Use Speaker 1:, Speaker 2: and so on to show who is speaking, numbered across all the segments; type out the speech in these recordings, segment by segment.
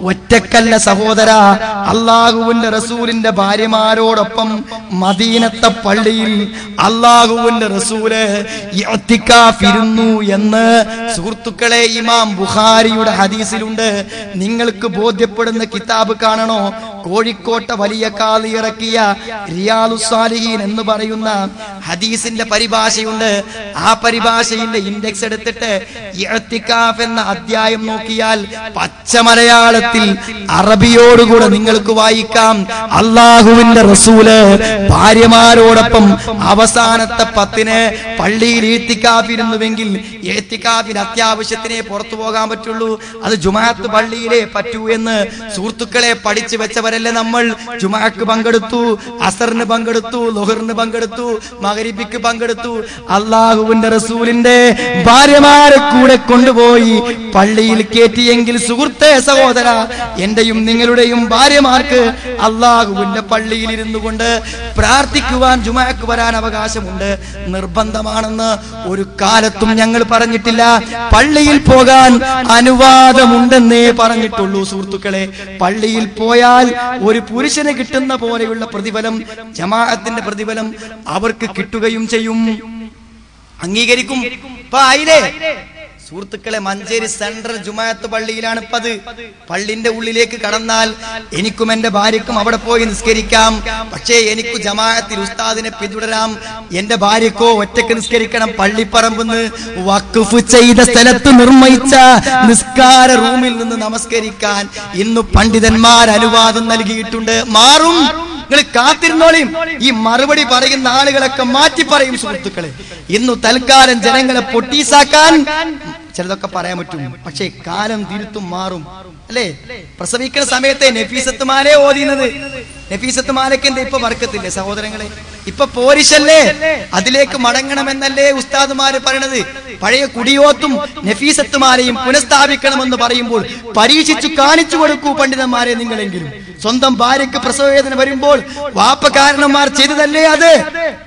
Speaker 1: ഒറ്റക്കല്ല സഹോദര അള്ളാഹുവിന്റെ റസൂലിന്റെ ഭാര്യമാരോടൊപ്പം മദീനത്തെ പള്ളിയിൽ അള്ളാഹുവിന്റെ റസൂൽ ഇഅ്തികാഫിരുന്നു എന്ന് സുഹൃത്തുക്കളെ ഇമാം ബുഖാരിയുടെ ഹദീസിലുണ്ട്. നിങ്ങൾക്ക് ബോധ്യപ്പെടുന്ന കിതാബ് കാണണോ? കോഴിക്കോട്ടെ വലിയ കാലി ഇറക്കിയ റിയാലുസാലിഹീൻ എന്ന് പറയുന്ന ഹദീസിന്റെ പരിഭാഷയുണ്ട്. ആ പരിഭാഷയുടെ ഇൻഡെക്സ് എടുത്തിട്ട് ഇഅ്തികാഫ് എന്ന അധ്യായം നോക്കിയാൽ പച്ച മലയാളത്തിൽ അറബിയോടുകൂടെ നിങ്ങൾക്ക് വായിക്കാം. അള്ളാഹുവിന്റെ റസൂൽ ഭാര്യമാരോടൊപ്പം അവസാനത്തെ പത്തിന് പള്ളിയിൽ ഏത്തിക്കാഫിരുന്നുവെങ്കിൽ ഏത്തിക്കാഫിൽ അത്യാവശ്യത്തിനെ പുറത്തു പോകാൻ പറ്റുള്ളൂ. അത് ജുമാഅത്ത് പള്ളിയിലെ പറ്റൂ എന്ന് സുഹൃത്തുക്കളെ പഠിച്ചു വെച്ചവരല്ലേ നമ്മൾ? ജുമാക്ക് പങ്കെടുത്തു അസറിന് പങ്കെടുത്തു ലൊഹറിന് പങ്കെടുത്തു മകരിപ്പിക്ക് പങ്കെടുത്തു. അള്ളാഹുവിന്റെ റസൂലിന്റെ ഭാര്യമാരെ കൂടെ കൊണ്ടുപോയി പള്ളിയിൽ കയറ്റിയെങ്കിൽ സുഹൃത്തെ സഹോദര എന്റെയും നിങ്ങളുടെയും ഭാര്യമാർക്ക് അള്ളാഹുവിന്റെ പള്ളിയിൽ ഇരുന്നു കൊണ്ട് പ്രാർത്ഥിക്കുവാൻ ജുമാക്ക് വരാൻ അവകാശമുണ്ട്. നിർബന്ധമാണെന്ന് ഒരു കാലത്തും ഞങ്ങൾ പറഞ്ഞിട്ടില്ല. പള്ളിയിൽ പോകാൻ അനുവാദമുണ്ടെന്നേ പറഞ്ഞിട്ടുള്ളൂ സുഹൃത്തുക്കളെ. പള്ളിയിൽ പോയാൽ ഒരു പുരുഷന് കിട്ടുന്ന പോലെയുള്ള പ്രതിഫലം ജമാഅത്തിന്റെ പ്രതിഫലം അവർക്ക് കിട്ടുകയും ചെയ്യും. അംഗീകരിക്കും. ഇപ്പൊ ആയില്ലേ? സുഹൃത്തുക്കളെ മഞ്ചേരി സെൻട്രൽ ജുമാഅത്ത് പള്ളിയിലാണ് ഇപ്പൊ അത് പള്ളിന്റെ ഉള്ളിലേക്ക് കടന്നാൽ എനിക്കും എന്റെ ഭാര്യക്കും അവിടെ പോയി നിസ്കരിക്കാം. പക്ഷേ എനിക്ക് ജമാഅത്തിൽ ഉസ്താദിനെ പിന്തുടരാം. എന്റെ ഭാര്യക്കോ ഒറ്റയ്ക്ക് നിസ്കരിക്കണം. പള്ളിപ്പറമ്പെന്ന് വഖഫ് ചെയ്ത സ്ഥലത്ത് നിർമ്മിച്ച നിസ്കാര റൂമിൽ നിന്ന് നമസ്കരിക്കാൻ ഇന്ന് പണ്ഡിതന്മാർ അനുവാദം നൽകിയിട്ടുണ്ട്. മാറും. നിങ്ങൾ കാത്തിരുന്നോളിയും ഈ മറുപടി പറയുന്ന ആളുകളൊക്കെ മാറ്റി പറയും സുഹൃത്തുക്കളെ. ഇന്നു തൽക്കാലം ജനങ്ങളെ പൊട്ടീസാക്കാൻ ചിലതൊക്കെ പറയാൻ പറ്റും. പക്ഷേ കാലം തിരുത്തും മാറും. അല്ലേ? പ്രസവിക്കുന്ന സമയത്തെ നഫീസത്തുമാരെ ഓതിയുന്നത് നഫീസത്തുമാരൊക്കെ മാലക്കിന്റെ ഇപ്പൊ വർക്കത്തില്ലേ സഹോദരങ്ങളെ? ഇപ്പൊ പോരിശല്ലേ? അതിലേക്ക് മടങ്ങണമെന്നല്ലേ ഉസ്താദുമാര് പറയണത്? പഴയ കുടിയോത്തും നഫീസത്തുമാരെയും പുനഃസ്ഥാപിക്കണമെന്ന് പറയുമ്പോൾ പരീക്ഷിച്ചു കാണിച്ചു കൊടുക്കൂ പണ്ഡിതന്മാരെ നിങ്ങളെങ്കിലും. സ്വന്തം ഭാര്യയ്ക്ക് പ്രസവവേദന വരുമ്പോൾ വാപ്പ വാപ്പകാരണന്മാർ ചെയ്തതല്ലേ അത്?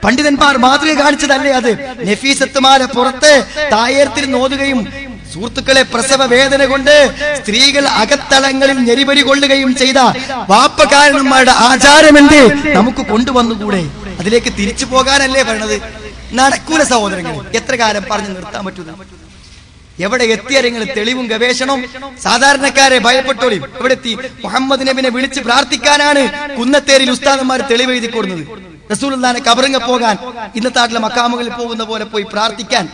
Speaker 1: പണ്ഡിതന്മാർ മാതൃക കാണിച്ചതല്ലേ അത്? നഫീസത്തുമാരെ പുറത്ത് തായേർത്തിൽ നോതുകയും സുഹൃത്തുക്കളെ പ്രസവ വേദന കൊണ്ട് സ്ത്രീകൾ അകത്തളങ്ങളിൽ ഞെരിപരി കൊള്ളുകയും ചെയ്ത വാപ്പകാരണന്മാരുടെ ആചാരമെന്ത്? നമുക്ക് കൊണ്ടുവന്നുകൂടെ? അതിലേക്ക് തിരിച്ചു പോകാനല്ലേ പറയണത്? നടക്കൂല സഹോദരങ്ങൾ എത്ര കാലം പറഞ്ഞു നിർത്താൻ പറ്റൂ എവിടെ എത്തിയാരെങ്കിൽ തെളിവും ഗവേഷണം? സാധാരണക്കാരെ ഭയപ്പെട്ടോളി എവിടെ എത്തി മുഹമ്മദ് നബിനെ വിളിച്ച് പ്രാർത്ഥിക്കാനാണ് കുന്നത്തേരിൽ ഉസ്താദന്മാർ തെളിവ് എഴുതി കൊടുക്കുന്നത്. റസൂൽ കബറിങ്ങ പോകാൻ ഇന്നത്തെ നാട്ടിലെ മക്കാമുകളിൽ പോകുന്ന പോലെ പോയി പ്രാർത്ഥിക്കാൻ.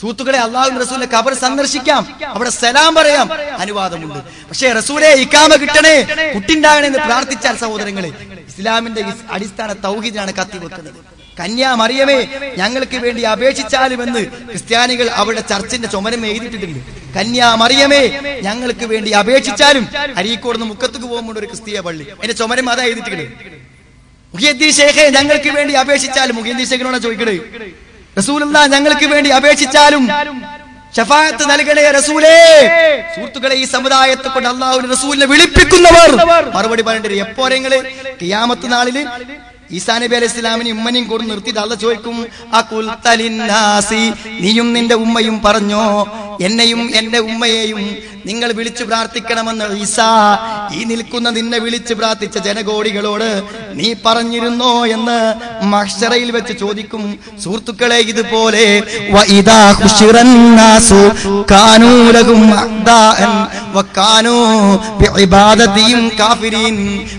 Speaker 1: സൂത്തുക്കളെ അള്ളാഹു റസൂലിന്റെ കബർ സന്ദർശിക്കാം. അവിടെ സലാം പറയാം. അനുവാദമുണ്ട്. പക്ഷേ റസൂലെ ഇക്കാമ കിട്ടണേ. കുട്ടിണ്ടാകണേ എന്ന് പ്രാർത്ഥിച്ചാൽ സഹോദരങ്ങളെ ഇസ്ലാമിന്റെ ഇസ് അടിസ്ഥാന തൗഹീദിനാണ് കന്യാ മറിയമേ ഞങ്ങൾക്ക് വേണ്ടി അപേക്ഷിച്ചാലുമെന്ന് ക്രിസ്ത്യാനികൾ അവരുടെ ചർച്ചിന്റെ ചുമരം എഴുതിയിട്ടുണ്ട് കന്യാ മറിയമേ ഞങ്ങൾക്ക് വേണ്ടി അപേക്ഷിച്ചാലും അരീക്കോട് നിന്ന് മുക്കത്തേക്ക് പോകുമ്പോൾ ഒരു ക്രിസ്തീയ പള്ളി. എന്റെ ചുമരം അതാ എഴുതിയിട്ടുണ്ട് മുഖ്യദ്ദീൻ ഞങ്ങൾക്ക് വേണ്ടി അപേക്ഷിച്ചാലും മുഖ്യദ്ദീൻ ഷേഖിനോടാ ചോദിക്കണേ. റസൂലുള്ള ഞങ്ങൾക്ക് വേണ്ടി അപേക്ഷിച്ചാലും ഷഫായത്ത് നൽകണേ റസൂലേ. സുഹൃത്തുക്കളെ ഈ സമുദായത്തെ കൊണ്ട് അള്ളാഹുവിന്റെ റസൂലിനെ വിളിപ്പിക്കുന്നവർ. മറുപടി പറയേണ്ടത് എപ്പോരെങ്കിൽ കിയാമത്ത് നാളിൽ ഈസാ നബി അലൈഹി ഇസ്ലാമിനെ ഉമ്മനെയും കൂടെ നിർത്തിയിട്ട് അല്ല ചോദിക്കും നീയും നിന്റെ ഉമ്മയും പറഞ്ഞോ? എന്നെയും എന്റെ ഉമ്മയെയും നിങ്ങൾ വിളിച്ചു പ്രാർത്ഥിക്കണമെന്ന് ഈസാ ഈ നിൽക്കുന്ന നിന്നെ വിളിച്ചു പ്രാർത്ഥിച്ച ജനകോടികളോട് നീ പറഞ്ഞിരുന്നോ എന്ന് മഹ്ശറയിൽ വെച്ച് ചോദിക്കും. സുഹൃത്തുക്കളെ ഇതുപോലെ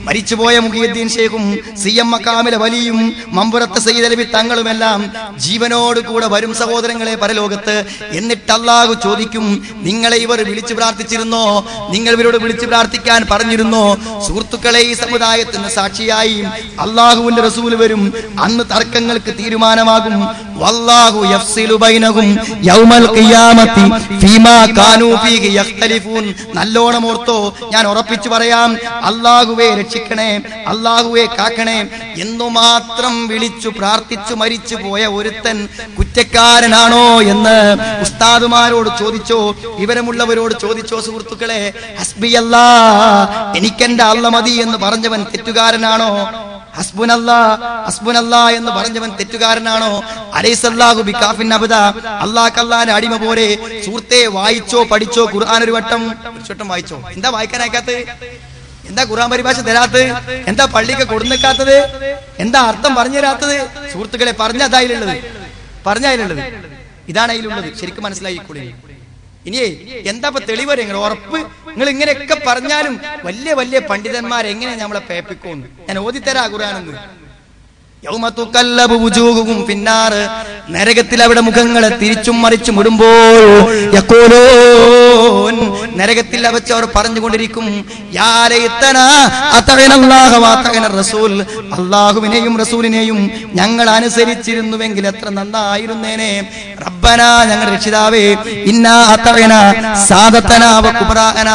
Speaker 1: മരിച്ചുപോയ മുഹിയുദ്ദീൻ ഷേഖും സി എം മക്കാമിലെ വലിയും മമ്പുറത്ത് സയ്യിദ് അലവി തങ്ങളുമെല്ലാം ജീവനോട് കൂടെ വരും സഹോദരങ്ങളെ പരലോകത്ത്. എന്നിട്ട് അല്ലാഹു ചോദിക്കും നിങ്ങളെ ഇവർ വിളിച്ചു പ്രാർത്ഥിച്ചിരുന്നോ. നിങ്ങൾ ഇവരോട് വിളിച്ചു പ്രാർത്ഥിക്കാൻ പറഞ്ഞിരുന്നോ. സുഹൃത്തുക്കളെ ഈ സമുദായത്തിന് സാക്ഷിയായി അള്ളാഹുവിന്റെ റസൂൽ വരും. അന്ന് തർക്കങ്ങൾക്ക് തീരുമാനമാകും. വല്ലാഹു യഫ്സിലു ബൈനഹും യൗമൽ ഖിയാമത്തി ഫീമാ കാനൂ ഫീഹി യഖ്തലിഫൂൻ. നല്ലോണം ഓർത്തോ ഞാൻ ഉറപ്പിച്ചു പറയാം അള്ളാഹുവെ രക്ഷിക്കണേ അള്ളാഹുവെ കാക്കണേ. എന്നുമാത്രം വിളിച്ചു പ്രാർത്ഥിച്ചു മരിച്ചു പോയ ഒരുത്തൻ കുറ്റക്കാരനാണോ എന്ന് ഉസ്താദുമാരോട് ചോദിച്ചോ വിവരമുള്ളവരോട് ചോദിച്ചോ സുഹൃത്തുക്കളെ ഹസ്ബിയല്ലാ എനിക്കെന്റെ അള്ള മതി എന്ന് പറഞ്ഞവൻ തെറ്റുകാരനാണോ? എന്ന് പറഞ്ഞവൻ തെറ്റുകാരനാണോ? അള്ളാഹ് അടിമ പോലെ സുഹൃത്തെ വായിച്ചോ പഠിച്ചോ ഖുർആൻ ഒരു വട്ടം ഒരു വട്ടം വായിച്ചോ. എന്താ വായിക്കാൻ എന്താ ഖുർആൻ പരിഭാഷ തരാത്തത്? എന്താ പള്ളിക്ക് കൊടുന്നിക്കാത്തത്? എന്താ അർത്ഥം പറഞ്ഞു തരാത്തത്? സുഹൃത്തുക്കളെ പറഞ്ഞ അതായിലുള്ളത്. പറഞ്ഞ അതിലുള്ളത് ഇതാണ് അതിലുള്ളത്. ശരിക്കും മനസ്സിലായിക്കൂടെ ഇനിയേ എന്താ ഇപ്പൊ തെളിവ് നിങ്ങൾ ഉറപ്പ് നിങ്ങൾ ഇങ്ങനെയൊക്കെ പറഞ്ഞാലും വലിയ വലിയ പണ്ഡിതന്മാർ എങ്ങനെ നമ്മളെ പേപ്പിക്കോന്ന്? ഞാൻ ഓതിത്തരാ ഖുർആനെന്ന്. പിന്നാറ് നരകത്തിൽ അവിടെ മുഖങ്ങളെ തിരിച്ചും മറിച്ചും ഇടുമ്പോൾ നരകത്തിൽ അവച്ച് അവർ പറഞ്ഞുകൊണ്ടിരിക്കും അള്ളാഹുവിനെയും റസൂലിനെയും ഞങ്ങൾ അനുസരിച്ചിരുന്നുവെങ്കിൽ എത്ര നന്നായിരുന്നേനെ. റബ്ബന ഞങ്ങൾ രക്ഷിതാവേ ഇന്നാ അതഅന സാദത്തന വ കുബ്രാഅന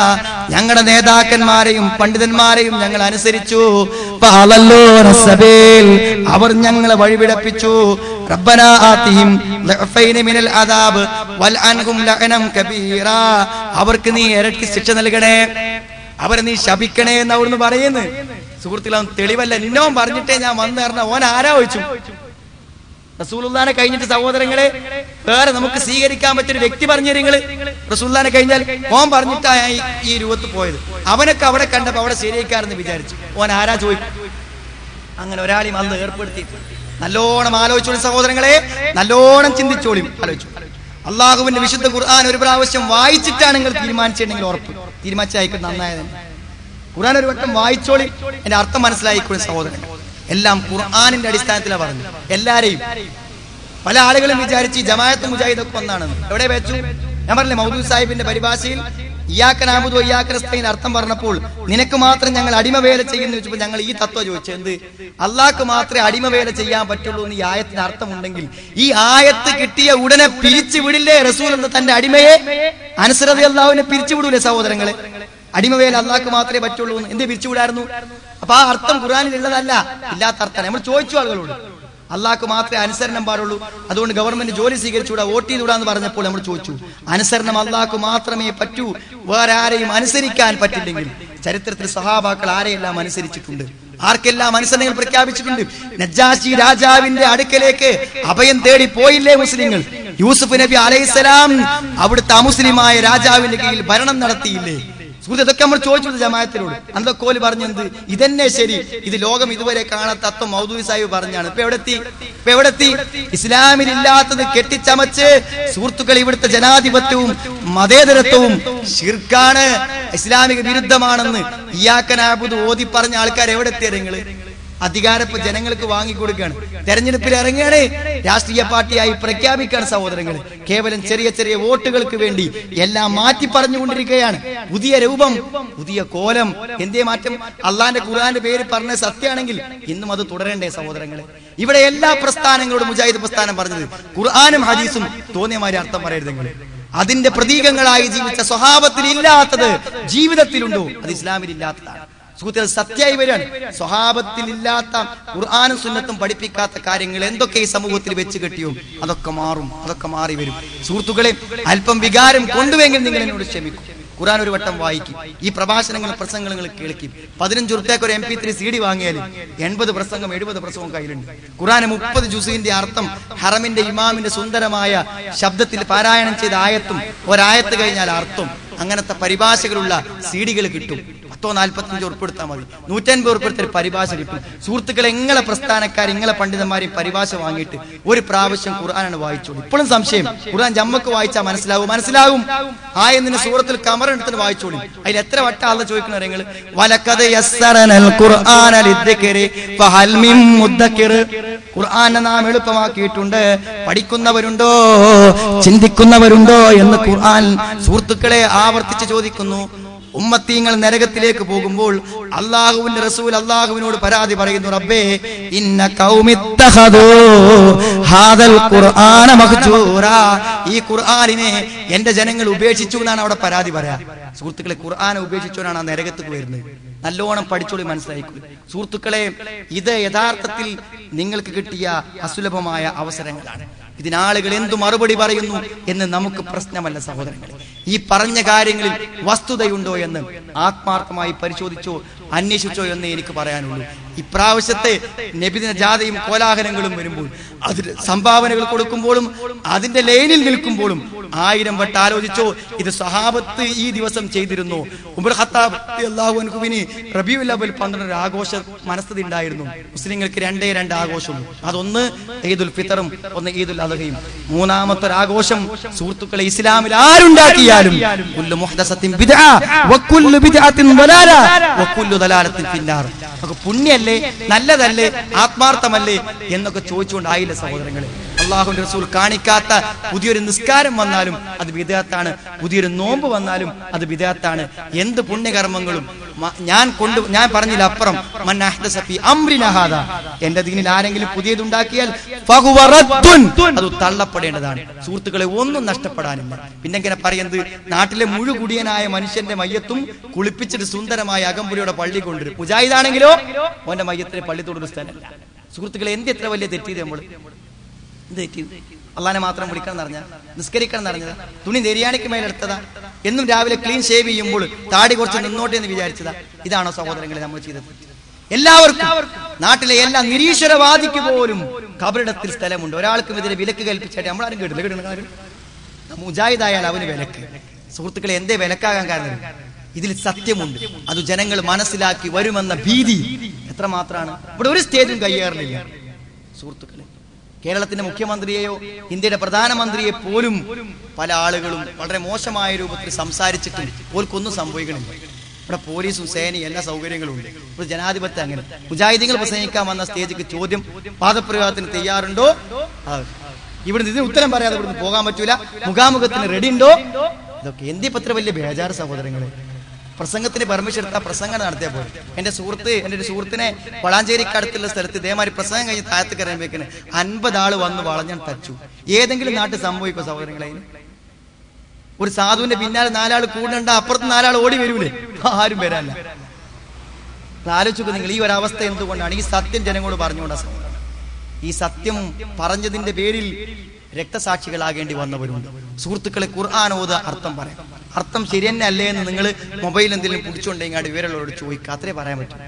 Speaker 1: ഞങ്ങളുടെ നേതാക്കന്മാരെയും പണ്ഡിതന്മാരെയും ഞങ്ങൾ അനുസരിച്ചു. അവർ ഞങ്ങളെ വഴിപിടപ്പിച്ചു മിനൽ വൽ ലഅനം കബീറ. അവർക്ക് നീ ഇരട്ടി ശിക്ഷ നൽകണേ. അവരെ നീ ശപിക്കണേ എന്ന് അവിടുന്ന് പറയുന്നു. സുഹൃത്തുക്കളെ തെളിവല്ല. നിന്നോ പറഞ്ഞിട്ടേ ഞാൻ വന്നു ഓൻ ആരാ ചോദിച്ചു? റസൂലുള്ളാനെ കഴിഞ്ഞിട്ട് സഹോദരങ്ങളെ വേറെ നമുക്ക് സ്വീകരിക്കാൻ പറ്റിയ ഒരു വ്യക്തി പറഞ്ഞു നിങ്ങൾ റസൂല്ലാനെ കഴിഞ്ഞാൽ ഓൻ പറഞ്ഞിട്ടാ ഈ- രൂപത്ത് പോയത്. അവനൊക്കെ അവിടെ കണ്ടപ്പോ അവിടെ ശരിയാക്കാരെന്ന് വിചാരിച്ചു. ഓൻ ആരാ ചോദിക്കും അങ്ങനെ ഒരാളെയും അന്ന് ഏർപ്പെടുത്തി. നല്ലോണം ആലോചിച്ചോളി സഹോദരങ്ങളെ. നല്ലോണം ചിന്തിച്ചോളി ആലോചിച്ചു. അള്ളാഹുവിന്റെ വിശുദ്ധ ഖുർആൻ ഒരു പ്രാവശ്യം വായിച്ചിട്ടാണ് നിങ്ങൾ തീരുമാനിച്ചിട്ടുണ്ടെങ്കിൽ ഉറപ്പ്. തീരുമാനിച്ച അയക്കുന്നത് നന്നായത് ഖുർആൻ ഒരു വട്ടം വായിച്ചോളി എന്റെ അർത്ഥം മനസ്സിലായിക്കോളി സഹോദരങ്ങൾ എല്ലാം ഖുർആാനിന്റെ അടിസ്ഥാനത്തിലാണ് പറഞ്ഞു എല്ലാരെയും. പല ആളുകളും വിചാരിച്ച് ജമായത്ത് മുജാഹിദൊക്കെ ഒന്നാണെന്ന് എവിടെ വെച്ചു? ഞാൻ പറഞ്ഞില്ലേ മൗദൂദ് സാഹിബിന്റെ പരിഭാഷയിൽ ഇയാക്കനാബുദോ ഇയാക്കനസ്തൈൻ അർത്ഥം പറഞ്ഞപ്പോൾ നിനക്ക് മാത്രം ഞങ്ങൾ അടിമവേല ചെയ്യുന്നു വെച്ചപ്പോൾ ഞങ്ങൾ ഈ തത്വം ചോദിച്ചു എന്ത്? അള്ളാഹ്ക്ക് മാത്രമേ അടിമവേല ചെയ്യാൻ പറ്റുള്ളൂ എന്ന് ഈ ആയത്തിന് അർത്ഥമുണ്ടെങ്കിൽ ഈ ആയത്ത് കിട്ടിയ ഉടനെ പിരിച്ചു വിടില്ലേ റസൂൽ എന്ന തന്റെ അടിമയെ? അനുസരത അള്ളാഹുവിനെ പിരിച്ചു വിടൂലേ സഹോദരങ്ങളെ? അടിമവേല അള്ളാഹ്ക്ക് മാത്രമേ പറ്റുള്ളൂ എന്ന് എന്തേ പിരിച്ചു വിടായിരുന്നു അപ്പൊ ആ അർത്ഥം ഖുറാനിൽ ഉള്ളതല്ല ഇല്ലാത്ത അർത്ഥം നമ്മൾ ചോദിച്ചു ആളുകളോട്. അള്ളാഹ്ക്ക് മാത്രമേ അനുസരണം പാടുള്ളൂ. അതുകൊണ്ട് ഗവൺമെന്റ് ജോലി സ്വീകരിച്ചുകൂടാ വോട്ട് ചെയ്തുകൂടാന്ന് പറഞ്ഞപ്പോൾ നമ്മൾ ചോദിച്ചു അനുസരണം അള്ളാഹ്ക്ക് മാത്രമേ പറ്റൂ വേറെ ആരെയും അനുസരിക്കാൻ പറ്റില്ലെങ്കിൽ. ചരിത്രത്തിൽ സഹാബാക്കൾ ആരെയെല്ലാം അനുസരിച്ചിട്ടുണ്ട്? ആർക്കെല്ലാം അനുസരണങ്ങൾ പ്രഖ്യാപിച്ചിട്ടുണ്ട്? നജ്ജാശി രാജാവിന്റെ അടുക്കലേക്ക് അഭയം തേടി പോയില്ലേ മുസ്ലിങ്ങൾ? യൂസുഫ് നബി അലൈഹിസ്സലാം അവിടുത്തെ അമുസ്ലിമായ രാജാവിന്റെ കീഴിൽ ഭരണം നടത്തിയില്ലേ? സുഹൃത്ത് ഇതൊക്കെ നമ്മൾ ചോദിച്ചത് ജമാത്തിലൂടെ അന്തൊക്കെ ഓൽ പറഞ്ഞെന്ത്? ഇതന്നെ ശരി. ഇത് ലോകം ഇതുവരെ കാണാത്ത മൗദൂരി സാഹിബ് പറഞ്ഞാണ്. ഇപ്പൊ എവിടെത്തി? ഇപ്പൊ എവിടെത്തി? ഇസ്ലാമിൽ ഇല്ലാത്തത് കെട്ടിച്ചമച്ച് സുഹൃത്തുക്കൾ ഇവിടുത്തെ ജനാധിപത്യവും മതേതരത്വവും ശിർക്കാണ് ഇസ്ലാമിക വിരുദ്ധമാണെന്ന് ഇയാക്കനാബുദ് ഓതി പറഞ്ഞ ആൾക്കാർ എവിടെ എത്തിയത് നിങ്ങൾ? അധികാരം ഇപ്പൊ ജനങ്ങൾക്ക് വാങ്ങിക്കൊടുക്കുകയാണ് തെരഞ്ഞെടുപ്പിൽ ഇറങ്ങുകയാണ്. രാഷ്ട്രീയ പാർട്ടിയായി പ്രഖ്യാപിക്കുകയാണ് സഹോദരങ്ങൾ കേവലം ചെറിയ ചെറിയ വോട്ടുകൾക്ക് വേണ്ടി എല്ലാം മാറ്റി പറഞ്ഞുകൊണ്ടിരിക്കുകയാണ്. പുതിയ രൂപം പുതിയ കോലം എന്തേ മാറ്റം? അള്ളാന്റെ ഖുർആന്റെ പേര് പറഞ്ഞ സത്യമാണെങ്കിൽ ഇന്നും അത് തുടരണ്ടേ സഹോദരങ്ങളെ? ഇവിടെ എല്ലാ പ്രസ്ഥാനങ്ങളോടും മുജാഹിദ് പ്രസ്ഥാനം പറഞ്ഞത് ഖുർആാനും ഹദീസും തോന്നിയമാതിരി അർത്ഥം പറയരുത് നിങ്ങൾ അതിന്റെ പ്രതീകങ്ങളായി ജീവിച്ച സ്വഭാവത്തിൽ ഇല്ലാത്തത് ജീവിതത്തിലുണ്ടോ? അത് ഇസ്ലാമിൽ ഇല്ലാത്തതാണ്. സുഹൃത്തുക്കൾ സത്യമായി വരികയാണ്. സ്വഭാവത്തിൽ ഇല്ലാത്ത ഖുർആാനും സുന്നത്തും പഠിപ്പിക്കാത്ത കാര്യങ്ങൾ എന്തൊക്കെ ഈ സമൂഹത്തിൽ വെച്ച് കെട്ടിയോ? അതൊക്കെ മാറും അതൊക്കെ മാറി വരും. സുഹൃത്തുക്കളെ അല്പം വികാരം കൊണ്ടുവെങ്കിൽ നിങ്ങൾ എന്നോട് ക്ഷമിക്കും. ഖുർആൻ ഒരു വട്ടം വായിക്കും. ഈ പ്രഭാഷണങ്ങളും പ്രസംഗങ്ങൾ കേൾക്കും. പതിനഞ്ച് റുപ്യക്ക് ഒരു M P three C D വാങ്ങിയാൽ എൺപത് പ്രസംഗം എഴുപത് പ്രസംഗം കയ്യിലുണ്ട്. ഖുർആൻ മുപ്പത് ജുസുവിന്റെ അർത്ഥം ഹറമിന്റെ ഇമാമിന്റെ സുന്ദരമായ ശബ്ദത്തിൽ പാരായണം ചെയ്ത ആയത്തും ഒരായത്ത് കഴിഞ്ഞാൽ അർത്ഥം. അങ്ങനത്തെ പരിഭാഷകളുള്ള സി ഡികൾ കിട്ടും. പത്തോ നാൽപ്പത്തഞ്ചോ ഉൾപ്പെടുത്താൽ മതി. നൂറ്റൻപത് ഉൾപ്പെടുത്തി പരിഭാഷ കിട്ടും. സുഹൃത്തുക്കളെ എങ്ങളെ പ്രസ്ഥാനക്കാർ ഇങ്ങളെ പണ്ഡിതന്മാരെയും പരിഭാഷ വാങ്ങിയിട്ട് ഒരു പ്രാവശ്യം ഖുർആനാണ് വായിച്ചോളൂ. ഇപ്പോഴും സംശയം. ഖുർആൻ ജമ്മക്ക് വായിച്ചാൽ മനസ്സിലാവും. മനസ്സിലാവും. ആ എന്നിന് സൂറത്തിൽ കമർ എടുത്തിട്ട് വായിച്ചോളൂ. അതിൽ എത്ര വട്ട ആളെ ചോദിക്കുന്ന നിങ്ങൾ മുദ്ദക്കിർ ഖുർആനെ നാം എളുപ്പമാക്കിയിട്ടുണ്ട്. പഠിക്കുന്നവരുണ്ടോ? ചിന്തിക്കുന്നവരുണ്ടോ എന്ന് ഖുർആൻ സുഹൃത്തുക്കളെ ആവർത്തിച്ച് ചോദിക്കുന്നു. ഉമ്മത്തീങ്ങൾ നരകത്തിലേക്ക് പോകുമ്പോൾ അള്ളാഹുവിന്റെ റസൂൽ അള്ളാഹുവിനോട് പരാതി പറയുന്നു റബ്ബേ ഇന്ന ഹാദൽ ഖുർആന ഈ ഖുർആനിനെ എന്റെ ജനങ്ങൾ ഉപേക്ഷിച്ചു എന്നാണ് അവിടെ പരാതി പറയാ. സുഹൃത്തുക്കളെ ഖുർആനെ ഉപേക്ഷിച്ചവനാണ് ആ നരകത്തേക്ക് വരുന്നത്. നല്ലോണം പഠിച്ചോളി മനസ്സിലായിക്കും. സുഹൃത്തുക്കളെ ഇത് യഥാർത്ഥത്തിൽ നിങ്ങൾക്ക് കിട്ടിയ അസുലഭമായ അവസരങ്ങളാണ്. ഇതിനാളുകൾ എന്തു മറുപടി പറയുന്നു എന്ന് നമുക്ക് പ്രശ്നമല്ല സഹോദരങ്ങളെ. ഈ പറഞ്ഞ കാര്യങ്ങളിൽ വസ്തുതയുണ്ടോ എന്ന് ആത്മാർത്ഥമായി പരിശോധിച്ചോ അന്വേഷിച്ചോ എന്ന് എനിക്ക് പറയാനുള്ളൂ. ഇപ്രാവശ്യത്തെ നബിദിന ജാഥയും കോലാഹലങ്ങളും വരുമ്പോൾ അതിന് സംഭാവനകൾ കൊടുക്കുമ്പോഴും അതിന്റെ ലൈനിൽ നിൽക്കുമ്പോഴും ആയിരം വട്ടം ആലോചിച്ചോ ഇത് സഹാബത്ത് ഈ ദിവസം ചെയ്തിരുന്നു. ഉമർ അള്ളാഹു റബിയുൽ അവൽ പന്ത്രണ്ട് ആഘോഷ മനസ്ഥിതി ഉണ്ടായിരുന്നു. മുസ്ലിങ്ങൾക്ക് രണ്ടേ രണ്ട് ആഘോഷം. അതൊന്ന് ഈദുൽ ഫിത്തറും ഒന്ന് ഈദുൽ അദ്ഹയും. മൂന്നാമത്തെ ഒരു ആഘോഷം സുഹൃത്തുക്കളെ ഇസ്ലാമിൽ ആരുണ്ടാക്കിയാലും കുല്ലു മുഹ്ദസത്തിൻ ബിദ്അ വകുല്ലു ബിദ്അത്തിൻ ദലാല വകുല്ലു ദലാലത്തിൻ ഫിന്നാർ. നമുക്ക് പുണ്യല്ലേ? നല്ലതല്ലേ? ആത്മാർത്ഥമല്ലേ? എന്നൊക്കെ ചോദിച്ചുകൊണ്ടായില്ല സഹോദരങ്ങളെ. അള്ളാഹുന്റെ റസൂൽ കാണിക്കാത്ത പുതിയൊരു നിസ്കാരം വന്നാലും അത് വിദേഹത്താണ് പുതിയൊരു നോമ്പ് വന്നാലും അത് വിദേഹത്താണ് എന്ത് പുണ്യകർമ്മങ്ങളും ഞാൻ കൊണ്ട് ഞാൻ പറഞ്ഞില്ല അപ്പുറം. അമ്രിനഹാദ എന്റെ ദീനിൽ ആരെങ്കിലും പുതിയതുണ്ടാക്കിയാൽ. അത് തള്ളപ്പെടേണ്ടതാണ്. സുഹൃത്തുക്കളെ ഒന്നും നഷ്ടപ്പെടാനില്ല. പിന്നെ ഇങ്ങനെ പറയുന്നത്? നാട്ടിലെ മുഴുകുടിയനായ മനുഷ്യന്റെ മയ്യത്തും കുളിപ്പിച്ചിട്ട് സുന്ദരമായ അകമ്പുരിയുടെ പള്ളി കൊണ്ടുവരും. മുജാഹിദാണെങ്കിലോ? ഓന്റെ മയ്യത്തിന് പള്ളി തൊടുന്ന സ്ഥലമല്ല സുഹൃത്തുക്കളെ എന്ത് എത്ര വലിയ തെറ്റിയത് നമ്മൾ എന്ത് തെറ്റിയത് അള്ളാനെ മാത്രം വിളിക്കണം എന്നറിഞ്ഞ നിസ്കരിക്കണം എന്ന് തുണി നെരിയാണിക്ക് മേലെടുത്തതാ? എന്നും രാവിലെ ക്ലീൻ ഷേവ് ചെയ്യുമ്പോൾ താടി കുറച്ച് നിന്നോട്ടെ എന്ന് വിചാരിച്ചതാ. ഇതാണോ സഹോദരങ്ങളെ നമ്മൾ ചെയ്തത്? എല്ലാവർക്കും നാട്ടിലെ എല്ലാ നിരീശ്വരവാദിക്ക് പോലും കബറിടത്തിൽ സ്ഥലമുണ്ട്. ഒരാൾക്കും ഇതിന് വിലക്ക് കൽപ്പിച്ചായിട്ട് നമ്മളാരും കേട്ടില്ല. കേട്ടില്ല മുജാഹിദായാൽ അവന് വിലക്ക്. സുഹൃത്തുക്കളെ എന്തേ വിലക്കാകാൻ കാരണം? ഇതിൽ സത്യമുണ്ട്. അത് ജനങ്ങൾ മനസ്സിലാക്കി വരുമെന്ന ഭീതി. എത്ര മാത്രമാണ് ഇവിടെ ഒരു സ്റ്റേജും കയ്യേറുന്നില്ല. സുഹൃത്തുക്കളെ കേരളത്തിന്റെ മുഖ്യമന്ത്രിയെയോ ഇന്ത്യയുടെ പ്രധാനമന്ത്രിയെ പോലും പല ആളുകളും വളരെ മോശമായ രൂപത്തിൽ സംസാരിച്ചിട്ടും ഓർക്കൊന്നും സംഭവിക്കണില്ല. ഇവിടെ പോലീസും സേനയും എല്ലാ സൗകര്യങ്ങളും ഉണ്ട്. ഇപ്പോൾ ജനാധിപത്യം അങ്ങനെ. മുജാഹിദീങ്ങൾ പ്രസംഗിക്കാൻ വന്ന സ്റ്റേജിക്ക് ചോദ്യം പാദപ്രയോഗത്തിന് തയ്യാറുണ്ടോ. ഇവിടുന്ന് ഇതിന് ഉത്തരം പറയാതെ ഇവിടുന്ന് പോകാൻ പറ്റൂല. മുഖാമുഖത്തിന് റെഡി ഉണ്ടോ? ഇതൊക്കെ എന്തി പത്ര വലിയ ബേജാറ് സഹോദരങ്ങളെ. പ്രസംഗത്തിന് പെർമിഷൻ എടുത്താൽ പ്രസംഗം നടത്തിയാൽ പോലെ എന്റെ സുഹൃത്ത് എന്റെ ഒരു സുഹൃത്തിനെ വളാഞ്ചേരിക്ക് അടുത്തുള്ള സ്ഥലത്ത് ഇതേമാതിരി പ്രസംഗം കഴിഞ്ഞ് താഴത്ത് കയറുമ്പോഴേക്കിന് അൻപത് ആൾ വന്ന് വളഞ്ഞാൻ തച്ചു. ഏതെങ്കിലും നാട്ടിൽ സംഭവിക്കും സഹോദരങ്ങളെ? ഒരു സാധുവിന്റെ പിന്നാലെ നാലാൾ കൂടുന്നുണ്ട് അപ്പുറത്ത് നാലാൾ ഓടി വരൂലേ? ആരും വരാനല്ല. ആലോചിക്കുക നിങ്ങൾ ഈ ഒരു അവസ്ഥ എന്തുകൊണ്ടാണ്? ഈ സത്യം ജനങ്ങളോട് പറഞ്ഞുകൊണ്ടാ ഈ സത്യം പറഞ്ഞതിന്റെ പേരിൽ രക്തസാക്ഷികളാകേണ്ടി വന്നവരുണ്ട്. സുഹൃത്തുക്കളെ ഖുർആൻ ഓത് അർത്ഥം പറയാം. അർത്ഥം ശരി തന്നെ അല്ലേ എന്ന് നിങ്ങൾ മൊബൈൽ എന്തെങ്കിലും പിടിച്ചുകൊണ്ടെങ്കിൽ വിവരമുള്ളവരോട് ചോദിക്കുക അത്രേ പറയാൻ പറ്റും.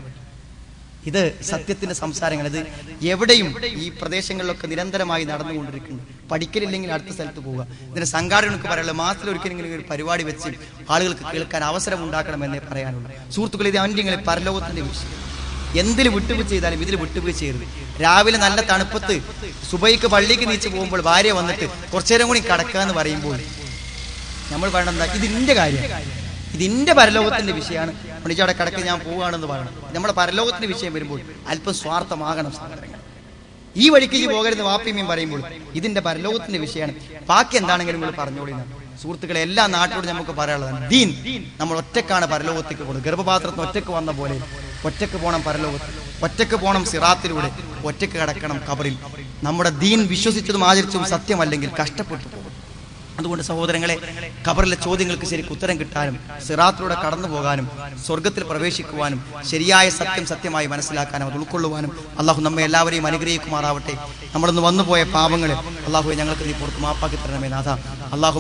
Speaker 1: ഇത് സത്യത്തിന്റെ സംസാരങ്ങൾ. ഇത് എവിടെയും ഈ പ്രദേശങ്ങളിലൊക്കെ നിരന്തരമായി നടന്നുകൊണ്ടിരിക്കുന്നു. പഠിക്കലില്ലെങ്കിൽ അടുത്ത സ്ഥലത്ത് പോവുക. ഇതിന് സംഘാടകർക്ക് പറയാനുള്ളത് മാസത്തിൽ ഒരിക്കലെങ്കിലും ഒരു പരിപാടി വെച്ച് ആളുകൾക്ക് കേൾക്കാൻ അവസരം ഉണ്ടാക്കണമെന്നേ പറയാനുള്ളൂ. സുഹൃത്തുക്കൾ ഇത് അവന്റെ പരലോകത്തിന്റെ വിഷയം. എന്തിൽ വിട്ടുവീഴ്ച ചെയ്താലും ഇതിൽ വിട്ടുവീഴ്ച ചെയ്യരുത്. രാവിലെ നല്ല തണുപ്പത്ത് സുബൈക്ക് പള്ളിക്ക് നീച്ച് പോകുമ്പോൾ ഭാര്യ വന്നിട്ട് കുറച്ചേരം കൂടി കടക്കുക എന്ന് പറയുമ്പോൾ നമ്മൾ പറയണം എന്താ? ഇതിന്റെ കാര്യം. ഇതിന്റെ പരലോകത്തിന്റെ വിഷയമാണ്. മണിച്ചവിടെ കിടക്ക് ഞാൻ പോവുകയാണെന്ന് പറയണം. നമ്മുടെ പരലോകത്തിന്റെ വിഷയം വരുമ്പോൾ അല്പം സ്വാർത്ഥമാകണം സഹോദരങ്ങൾ ഈ വഴിക്ക് ഈ പോകരുത് വാപ്പിമ്മയും പറയുമ്പോൾ ഇതിന്റെ പരലോകത്തിന്റെ വിഷയമാണ്. ബാക്കി എന്താണെങ്കിലും നിങ്ങൾ പറഞ്ഞോളി. സുഹൃത്തുക്കളെ എല്ലാ നാട്ടിലോടും നമുക്ക് പറയാനുള്ളതാണ്. ദീൻ നമ്മൾ ഒറ്റക്കാണ് പരലോകത്തേക്ക് പോകുന്നത്. ഗർഭപാത്രത്തിന് ഒറ്റയ്ക്ക് വന്ന പോലെ ഒറ്റയ്ക്ക് പോകണം പരലോകത്ത്. ഒറ്റയ്ക്ക് പോകണം സിറാത്തിലൂടെ. ഒറ്റയ്ക്ക് കടക്കണം കബറിൽ നമ്മുടെ ദീൻ വിശ്വസിച്ചതും ആചരിച്ചതും സത്യമല്ലെങ്കിൽ കഷ്ടപ്പെട്ടു അതുകൊണ്ട് സഹോദരങ്ങളെ ഖബറിലെ ചോദ്യങ്ങൾക്ക് ശരിക്കും ഉത്തരം കിട്ടാനും സിറാത്തിലൂടെ കടന്നു പോകാനും സ്വർഗത്തിൽ പ്രവേശിക്കുവാനും ശരിയായ സത്യം സത്യമായി മനസ്സിലാക്കാനും അത് ഉൾക്കൊള്ളുവാനും അള്ളാഹു നമ്മെ എല്ലാവരെയും അനുഗ്രഹിക്കുമാറാവട്ടെ. നമ്മളൊന്ന് വന്നു പോയ പാപങ്ങൾ അള്ളാഹു ഞങ്ങൾക്ക് നീ പുറത്ത് മാപ്പാക്കി തരണമേ നാഥ. അള്ളാഹു